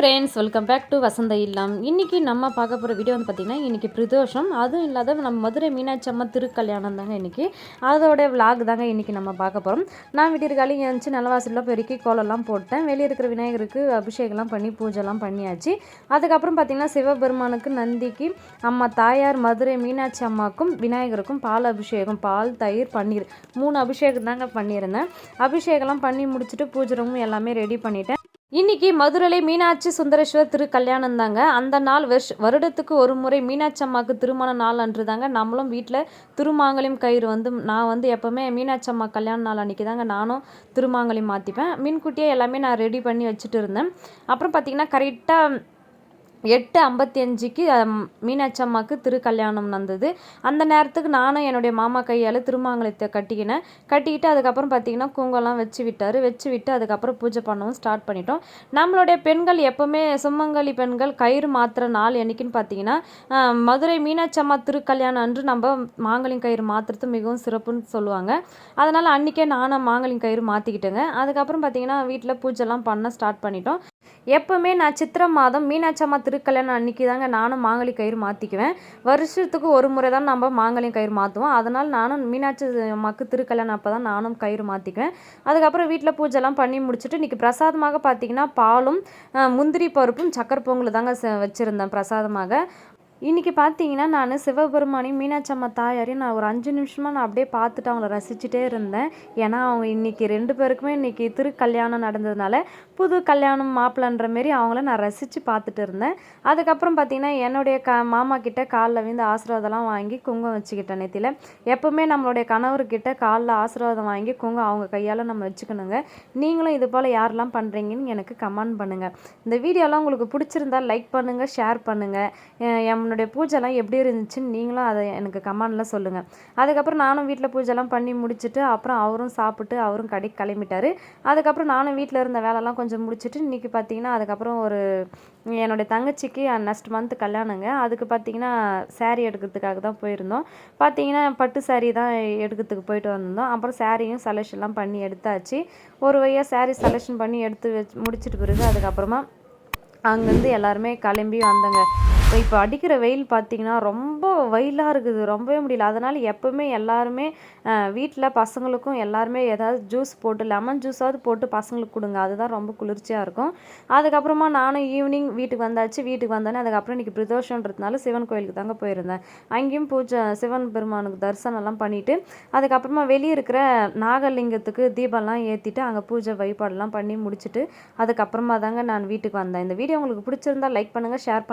Friends welcome back to வசந்த இல்லம். இன்றைக்கி நம்ம பார்க்க போகிற வீடியோ வந்து பார்த்திங்கன்னா இன்றைக்கி பிரதோஷம். அதுவும் இல்லாத நம்ம மதுரை மீனாட்சி அம்மா திருக்கல்யாணம் தாங்க இன்றைக்கி அதோட விலாக் தாங்க இன்றைக்கி நம்ம பார்க்க போகிறோம் நான் வீட்டிற்காலி எழுந்துச்சு நிலவாசலில் பெருக்கி கோலம்லாம் போட்டேன். வெளியே இருக்கிற விநாயகருக்கு அபிஷேகம்லாம் பண்ணி பூஜைலாம் பண்ணியாச்சு. அதுக்கப்புறம் பார்த்திங்கன்னா சிவபெருமானுக்கு நந்திக்கு அம்மா தாயார் மதுரை மீனாட்சி அம்மாவுக்கும் விநாயகருக்கும் பால் அபிஷேகம் பால் தயிர் பன்னீர் மூணு அபிஷேகம் தாங்க பண்ணியிருந்தேன். அபிஷேகம்லாம் பண்ணி முடிச்சுட்டு பூஜை ரூமும் எல்லாமே ரெடி பண்ணிட்டேன். இன்னைக்கு மதுரையிலே மீனாட்சி சுந்தரேஸ்வர் திரு கல்யாணம் தாங்க. அந்த நாள் வருஷ வருடத்துக்கு ஒரு முறை மீனாட்சி அம்மாவுக்கு திருமண நாள் அன்று தாங்க. நம்மளும் வீட்டில் திருமாங்கலியம் கயிறு வந்து நான் வந்து எப்போவுமே மீனாட்சி அம்மா கல்யாண நாள் அன்றைக்கி தாங்க நானும் திருமாங்கலியம் மாற்றிப்பேன் மின்கூட்டியே எல்லாமே நான் ரெடி பண்ணி வச்சுட்டு இருந்தேன். அப்புறம் பார்த்திங்கன்னா கரெக்டாக எட்டு ஐம்பத்தி அஞ்சுக்கு மீனாட்சி அம்மாவுக்கு திருக்கல்யாணம் நடந்தது. அந்த நேரத்துக்கு நானும் என்னுடைய மாமா கையால் திருமாங்கலத்தை கட்டிக்கினேன் கட்டிக்கிட்டு அதுக்கப்புறம் பார்த்திங்கன்னா குங்கெல்லாம் வச்சு விட்டார். வச்சு விட்டு அதுக்கப்புறம் பூஜை பண்ணவும் ஸ்டார்ட் பண்ணிட்டோம். நம்மளுடைய பெண்கள் எப்போவுமே சுமங்கலி பெண்கள் கயிறு மாற்றுற நாள் என்னைக்குன்னு பார்த்தீங்கன்னா மதுரை மீனாட்சி அம்மா திருக்கல்யாணம் அன்று நம்ம மாங்கலின் கயிறு மாத்துறது மிகவும் சிறப்புன்னு சொல்லுவாங்க. அதனால் அன்றைக்கே நானும் மாங்கலின் கயிறு மாற்றிக்கிட்டேங்க அதுக்கப்புறம் பார்த்திங்கன்னா வீட்டில் பூஜைலாம் பண்ண ஸ்டார்ட் பண்ணிட்டோம். எப்போவுமே நான் சித்திரை மாதம் மீனாட்சி அம்மா திருக்கல்யாணம் அன்னைக்கு தாங்க நானும் மாங்கலி கயிறு மாற்றிக்குவேன் வருஷத்துக்கு ஒரு முறை தான் நம்ம மாங்கலியம் கயிறு மாற்றுவோம் அதனால் நானும் மீனாட்சி அம்மாவுக்கு திருக்கல்யாணம் அப்போ தான் நானும் கயிறு மாற்றிக்குவேன் அதுக்கப்புறம் வீட்டில் பூஜைலாம் பண்ணி முடிச்சுட்டு இன்றைக்கி பிரசாதமாக பார்த்தீங்கன்னா பாலும் முந்திரி பருப்பும் சக்கரை பொங்கல் தாங்க வச்சுருந்தேன் பிரசாதமாக. இன்றைக்கி பார்த்தீங்கன்னா நான் சிவபெருமானையும் மீனாட்சி அம்மா தாயாரையும் நான் ஒரு அஞ்சு நிமிஷமாக நான் அப்படியே பார்த்துட்டு அவங்கள ரசிச்சுட்டே இருந்தேன். ஏன்னா அவங்க இன்றைக்கி ரெண்டு பேருக்குமே இன்றைக்கி திருக்கல்யாணம் நடந்ததுனால புது கல்யாணம் மாப்பிள்ளன்ற மாரி அவங்கள நான் ரசித்து பார்த்துட்டு இருந்தேன். அதுக்கப்புறம் பார்த்திங்கன்னா என்னுடைய க மாமா கிட்ட காலில் வந்து ஆசீர்வாதம்லாம் வாங்கி குங்குமம் வச்சுக்கிட்டேன் நெத்தியில். எப்போவுமே நம்மளுடைய கணவர்கிட்ட காலில் ஆசீர்வாதம் வாங்கி குங்குமம் அவங்க கையால் நம்ம வச்சுக்கணுங்க. நீங்களும் இது போல் யாரெல்லாம் பண்ணுறீங்கன்னு எனக்கு கமெண்ட் பண்ணுங்கள் இந்த வீடியோலாம் உங்களுக்கு பிடிச்சிருந்தா லைக் பண்ணுங்கள் ஷேர் பண்ணுங்கள் எம் என்னுடைய பூஜைலாம் எப்படி இருந்துச்சுன்னு நீங்களும் அதை எனக்கு கமெண்டில் சொல்லுங்கள் அதுக்கப்புறம் நானும் வீட்டில் பூஜைலாம் பண்ணி முடிச்சுட்டு அப்புறம் அவரும் சாப்பிட்டு அவரும் கடைக்கு கிளம்பிட்டார். அதுக்கப்புறம் நானும் வீட்டில் இருந்த வேலைலாம் கொஞ்சம் முடிச்சுட்டு இன்றைக்கி பார்த்தீங்கன்னா அதுக்கப்புறம் ஒரு என்னுடைய தங்கச்சிக்கு நெக்ஸ்ட் மந்த் கல்யாணங்க. அதுக்கு பார்த்தீங்கன்னா சேரீ எடுக்கிறதுக்காக தான் போயிருந்தோம். பார்த்தீங்கன்னா பட்டு சேரீ தான் எடுக்கிறதுக்கு போயிட்டு வந்திருந்தோம். அப்புறம் சேரீயும் செலெக்ஷன்லாம் பண்ணி எடுத்தாச்சு. ஒரு வழியாக சேரீ செலெக்ஷன் பண்ணி எடுத்து வச்சு முடிச்சிட்டு பிறகு அதுக்கப்புறமா அங்கேருந்து எல்லாருமே கிளம்பி வந்தங்க. இப்போ அடிக்கிற வெயில் பார்த்திங்கன்னா ரொம்ப வெயிலாக இருக்குது ரொம்பவே முடியல. அதனால் எப்போவுமே எல்லாருமே வீட்டில் பசங்களுக்கும் எல்லாருமே ஏதாவது ஜூஸ் போட்டு லெமன் ஜூஸாவது போட்டு பசங்களுக்கு கொடுங்க. அதுதான் ரொம்ப குளிர்ச்சியாக இருக்கும். அதுக்கப்புறமா நானும் ஈவினிங் வீட்டுக்கு வந்தாச்சு. வீட்டுக்கு வந்தோன்னே அதுக்கப்புறம் இன்றைக்கி பிரதோஷன்றதுனால சிவன் கோயிலுக்கு தாங்க போயிருந்தேன். அங்கேயும் பூஜை சிவன் பெருமானுக்கு தரிசனம்லாம் பண்ணிவிட்டு அதுக்கப்புறமா வெளியே இருக்கிற நாகலிங்கத்துக்கு தீபம்லாம் ஏற்றிட்டு அங்கே பூஜை வழிபாடெல்லாம் பண்ணி முடிச்சுட்டு அதுக்கப்புறமா தாங்க நான் வீட்டுக்கு வந்தேன். இந்த வீடியோ உங்களுக்கு பிடிச்சிருந்தா லைக் பண்ணுங்கள் ஷேர் பண்ணுங்கள்